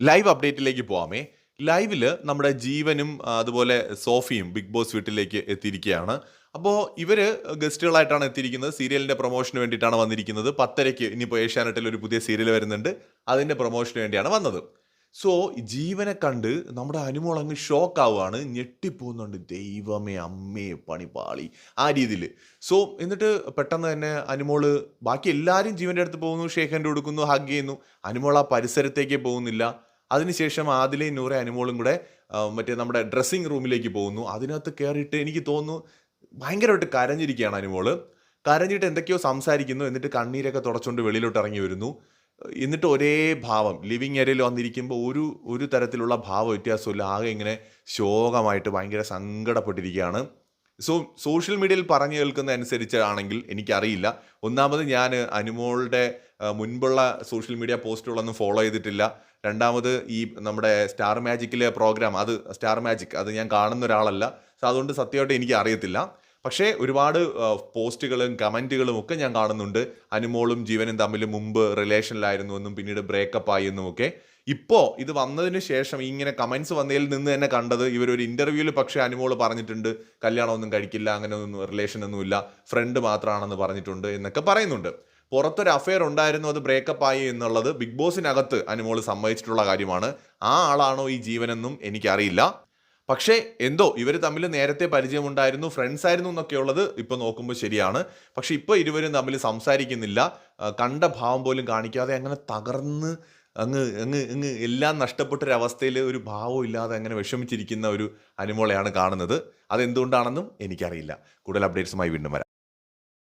Live അപ്ഡേറ്റിലേക്ക് പോവാമേ. ലൈവിൽ നമ്മുടെ ജീവനും അതുപോലെ സോഫിയും ബിഗ് ബോസ് വീട്ടിലേക്ക് എത്തിയിരിക്കുകയാണ്. അപ്പോൾ ഇവർ ഗസ്റ്റുകളായിട്ടാണ് എത്തിയിരിക്കുന്നത്. സീരിയലിന്റെ പ്രൊമോഷന് വേണ്ടിയിട്ടാണ് വന്നിരിക്കുന്നത്. പത്തരയ്ക്ക് ഇനിയിപ്പോൾ ഏഷ്യാനെറ്റിൽ ഒരു പുതിയ സീരിയൽ വരുന്നുണ്ട്. അതിന്റെ പ്രൊമോഷന് വേണ്ടിയാണ് വന്നത്. സോ ജീവനെ കണ്ട് നമ്മുടെ അനുമോൾ അങ്ങ് ഷോക്ക് ആവുകയാണ് ഞെട്ടിപ്പോകുന്നുണ്ട് ദൈവമേ അമ്മേ പണിപാളി. ആ രീതിയിൽ സോ എന്നിട്ട് പെട്ടെന്ന് തന്നെ അനുമോൾ ബാക്കി എല്ലാവരും ജീവന്റെ അടുത്ത് പോകുന്നു. ഷേഖന്റെ കൊടുക്കുന്നു ഹഗ് ചെയ്യുന്നു. അനുമോൾ ആ പരിസരത്തേക്ക് പോകുന്നില്ല. അതിനുശേഷം ആദിലയും നൂറെ അനുമോളും കൂടെ മറ്റേ നമ്മുടെ ഡ്രസ്സിങ് റൂമിലേക്ക് പോകുന്നു. അതിനകത്ത് കയറിയിട്ട് എനിക്ക് തോന്നുന്നു ഭയങ്കരമായിട്ട് കരഞ്ഞിരിക്കുകയാണ് അനുമോൾ. കരഞ്ഞിട്ട് എന്തൊക്കെയോ സംസാരിക്കുന്നു എന്നിട്ട് കണ്ണീരൊക്കെ തുടച്ചുകൊണ്ട് വെളിയിലോട്ട് ഇറങ്ങി വരുന്നു. എന്നിട്ട് ഒരേ ഭാവം ലിവിങ് ഏരിയയിൽ വന്നിരിക്കുമ്പോൾ ഒരു ഒരു തരത്തിലുള്ള ഭാവ വ്യത്യാസമില്ല ആകെ ഇങ്ങനെ ശോകമായിട്ട് ഭയങ്കര സങ്കടപ്പെട്ടിരിക്കുകയാണ്. സോ സോഷ്യൽ മീഡിയയിൽ പറഞ്ഞു കേൾക്കുന്ന അനുസരിച്ചാണെങ്കിൽ എനിക്കറിയില്ല. ഒന്നാമത് ഞാൻ അനുമോളുടെ മുൻപുള്ള സോഷ്യൽ മീഡിയ പോസ്റ്റുകളൊന്നും ഫോളോ ചെയ്തിട്ടില്ല. രണ്ടാമത് ഈ നമ്മുടെ സ്റ്റാർ മാജിക്കിലെ പ്രോഗ്രാം അത് സ്റ്റാർ മാജിക് അത് ഞാൻ കാണുന്ന ഒരാളല്ല. സോ അതുകൊണ്ട് സത്യമായിട്ട് എനിക്ക് അറിയത്തില്ല പക്ഷേ ഒരുപാട് പോസ്റ്റുകളും കമന്റുകളും ഒക്കെ ഞാൻ കാണുന്നുണ്ട്. അനുമോളും ജീവനും തമ്മിൽ മുമ്പ് റിലേഷനിലായിരുന്നു എന്നും പിന്നീട് ബ്രേക്കപ്പ് ആയി എന്നും ഒക്കെ. ഇപ്പോൾ ഇത് വന്നതിന് ശേഷം ഇങ്ങനെ കമൻസ് വന്നതിൽ നിന്ന് തന്നെ കണ്ടത് ഇവരൊരു ഇന്റർവ്യൂവിൽ പക്ഷേ അനുമോൾ പറഞ്ഞിട്ടുണ്ട് കല്യാണമൊന്നും കഴിക്കില്ല അങ്ങനെ ഒന്നും റിലേഷൻ ഒന്നുമില്ല ഫ്രണ്ട് മാത്രമാണെന്ന് പറഞ്ഞിട്ടുണ്ട് എന്നൊക്കെ പറയുന്നുണ്ട്. പുറത്തൊരു അഫയർ ഉണ്ടായിരുന്നു അത് ബ്രേക്കപ്പ് ആയി എന്നുള്ളത് ബിഗ് ബോസിനകത്ത് അനുമോൾ സമ്മതിച്ചിട്ടുള്ള കാര്യമാണ്. ആ ആളാണോ ഈ ജീവനെന്നും എനിക്കറിയില്ല. പക്ഷേ എന്തോ ഇവർ തമ്മിൽ നേരത്തെ പരിചയമുണ്ടായിരുന്നു ഫ്രണ്ട്സ് ആയിരുന്നു എന്നൊക്കെയുള്ളത് ഇപ്പോൾ നോക്കുമ്പോൾ ശരിയാണ്. പക്ഷെ ഇപ്പോൾ ഇരുവരും തമ്മിൽ സംസാരിക്കുന്നില്ല. കണ്ട ഭാവം പോലും കാണിക്കാതെ അങ്ങനെ തകർന്ന് അങ്ങ് അങ്ങ് അങ്ങ് എല്ലാം നഷ്ടപ്പെട്ടൊരവസ്ഥയിൽ ഒരു ഭാവം ഇല്ലാതെ അങ്ങനെ വിഷമിച്ചിരിക്കുന്ന ഒരു അനുമോളെയാണ് കാണുന്നത്. അതെന്തുകൊണ്ടാണെന്നും എനിക്കറിയില്ല. കൂടുതൽ അപ്ഡേറ്റ്സുമായി വീണ്ടും വരാം.